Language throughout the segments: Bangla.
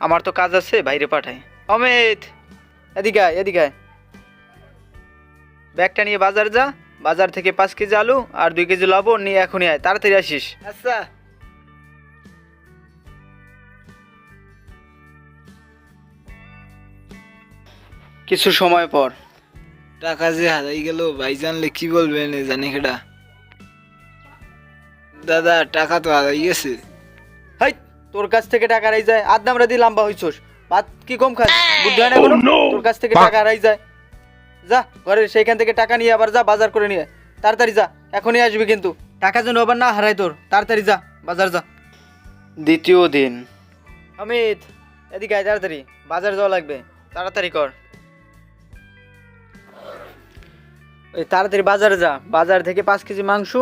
আমার তো কাজ আছে বাইরে পাঠাই। অমিত! এদিকে আয় এদিকে আয়। ব্যাগটা নিয়ে বাজার যা বাজার থেকে পাঁচ কেজি আলু আর দুই কেজি লবণ নিয়ে এখনই আয় তাড়াতাড়ি আসিস। আচ্ছা। কিছু সময় পর। টাকা যে হারাই গেল ভাই জানলে কি বলবেন জানি কেডা। দাদা টাকা তো হারাই গেছে। তোর কাছ থেকে টাকা রাই যায়। আধ দামরা দিয়ে লম্বা হইছোস। ভাত কি কম খাস? বুদ্ধি হয় না কোনো? তোর কাছ থেকে টাকা রাই যায়। যা ঘরে সেইখান থেকে টাকা নিয়ে আবার যা বাজার করে নিয়ে তাড়াতাড়ি যা এখনই আসবি কিন্তু। টাকা যেন আবার না হারাই তোর। তাড়াতাড়ি যা বাজার যা। দ্বিতীয় দিন। অমিত এদিকে আয় তাড়াতাড়ি। বাজার যাওয়া লাগবে। তাড়াতাড়ি কর। ওই তাড়াতাড়ি বাজারে যা। বাজার থেকে পাঁচ কেজি মাংস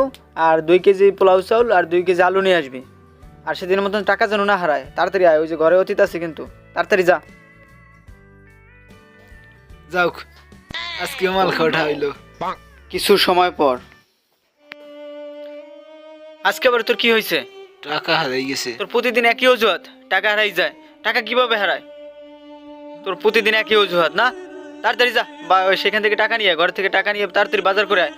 আর দুই কেজি পোলাও চাউল আর দুই কেজি আলু নিয়ে আসবি। আর সেদিনের মতন টাকা যেন না হারায়। তাড়াতাড়ি আয় ওই যে ঘরে অতীত আছে কিন্তু। তাড়াতাড়ি যা। যাওক আজকে মাল খাওয়া হইল। কিছু সময় পর। আজকে আবার তোর কি হয়েছে টাকা হারাই গেছে। তোর প্রতিদিন একই অজুহাত টাকা হারাই যায়। টাকা কীভাবে হারায়? তোর প্রতিদিন একই অজুহাত না? তাড়াতাড়ি যা বা ওই সেখান থেকে টাকা নিয়ে ঘর থেকে টাকা নিয়ে তাড়াতাড়ি বাজার করে আয়।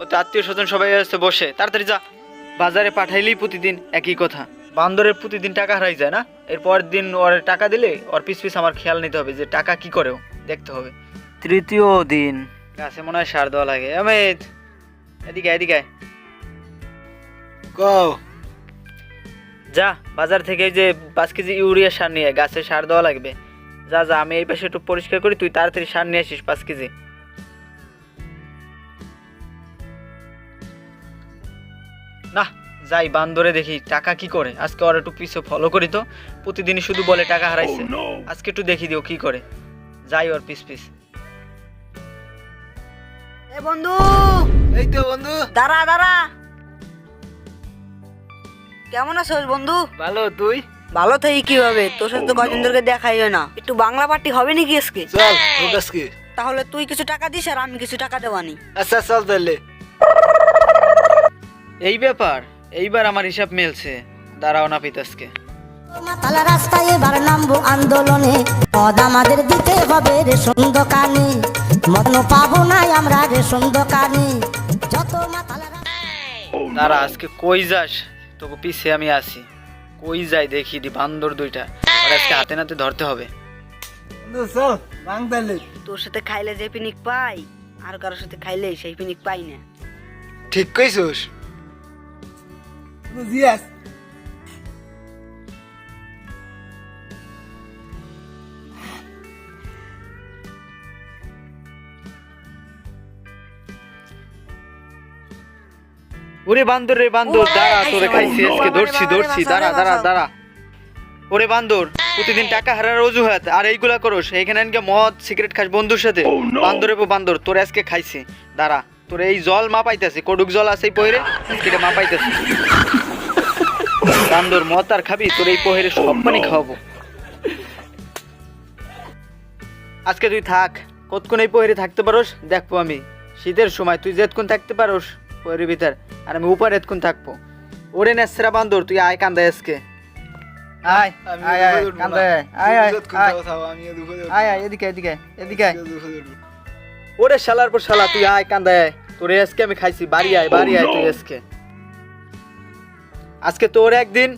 ও তো আত্মীয় স্বজন সবাই আসছে বসে। তাড়াতাড়ি যা। বাজারে পাঠাইলেই প্রতিদিন একই কথা। বান্দরের প্রতিদিন টাকা হারাই যায় না? এরপর দিন ওর টাকা দিলে ওর পিস পিস আমার খেয়াল নিতে হবে যে টাকা কি করেও দেখতে হবে। তৃতীয় দিন। গাছে মনে হয় সার দেওয়া লাগে। অমিত এদিকে এদিকে। কও। যা বাজার থেকে যে পাঁচ কেজি ইউরিয়া সার নিয়ে গাছে সার দেওয়া লাগবে। যা যা আমি এই পাশে একটু পরিষ্কার করি তুই তাড়াতাড়ি সার নিয়ে আসিস পাঁচ কেজি। না যাই বান্দরে দেখি টাকা কি করে? আজকে ওর একটু পিছু ফলো করি তো। প্রতিদিনই শুধু বলে টাকা হারাইছে। আজকে একটু দেখি দিও কি করে। যাই ওর পিস পিস। এ বন্ধু! এই তো বন্ধু। দাঁড়া দাঁড়া। কেমন আছোস বন্ধু? ভালো তুই? ভালো থাকি কি হবে তোর সাথে তো কদিন ধরে দেখাই হয় না। একটু বাংলা পার্টি হবে নাকি আজকে? চল আজকে তাহলে তুই কিছু টাকা দিস আর আমি কিছু টাকা দেওয়ানি আচ্ছা চল তাহলে। এই ব্যাপার এইবার আমার হিসাব মেলছে। দাঁড়াও না পিতাসকে। মাতাল রাস্তায় এবার নামবো আন্দোলনে। পদ আমাদের দিতে হবে রেশন দোকানে। মগ্ন পাবো না আমরা রেশন দোকানে। যত মাতাল দাঁড়া আজকে কই যাস? তোকে পিছে আমি আসি কই যাই দেখি দি বান্দর দুইটা। আজকে হাতে নাতে ধরতে হবে। তোর সাথে খাইলে যে পিনিক পাই আর কারোর সাথে খাইলে সেই পিনিক পাই না। ঠিক কইছস? জিয়াস ওরে বান্দর রে বান্দর দাঁড়া তোরে। খাইছি আজকে ধরছি ধরছি দাঁড়া দাঁড়া। দাঁড়া। ওরে বান্দর প্রতিদিন টাকা হারার অজুহাত আর এইগুলা করস এখানে আনকে মদ সিগারেট খাস বন্ধুর সাথে। বান্দরে পো বান্দর তোর আজকে খাইছি দাঁড়া। তোর এই জল মাপাইতেছি কডুক জল আছে এই পহিরে আজকে এটা মাপাইতেছি। বান্দর মদ আর খাবি তোর এই পহিরে সব পানি খাওয়াবো। আজকে তুই থাক কতক্ষণ এই পহিরে থাকতে পারোস? দেখব আমি। শীতের সময় তুই যেতক্ষণ থাকতে পারোস পহিরের ভিতর আর আমি উপরে এতক্ষণ থাকব। ওরে নেসরা বান্দর তুই আয় কান্দা আজকে। আয় আয় আয় কান্দা আয় আয়। আয়। আয় এদিকে এদিকে এদিকে ওরে শালার পর শালা তুই আয় কান্দা। আয় তোরে আজকে আমি খাইছি বাড়ি আয় বাড়ি আয় তুই আজকে। আজকে তোর একদিন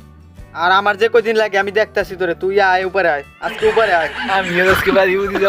আর আমার যে কদিন লাগে আমি দেখতাছি তোরে। তুই আয় উপরে আয় আজকে উপরে আয়। আমি আজকে বাড়ি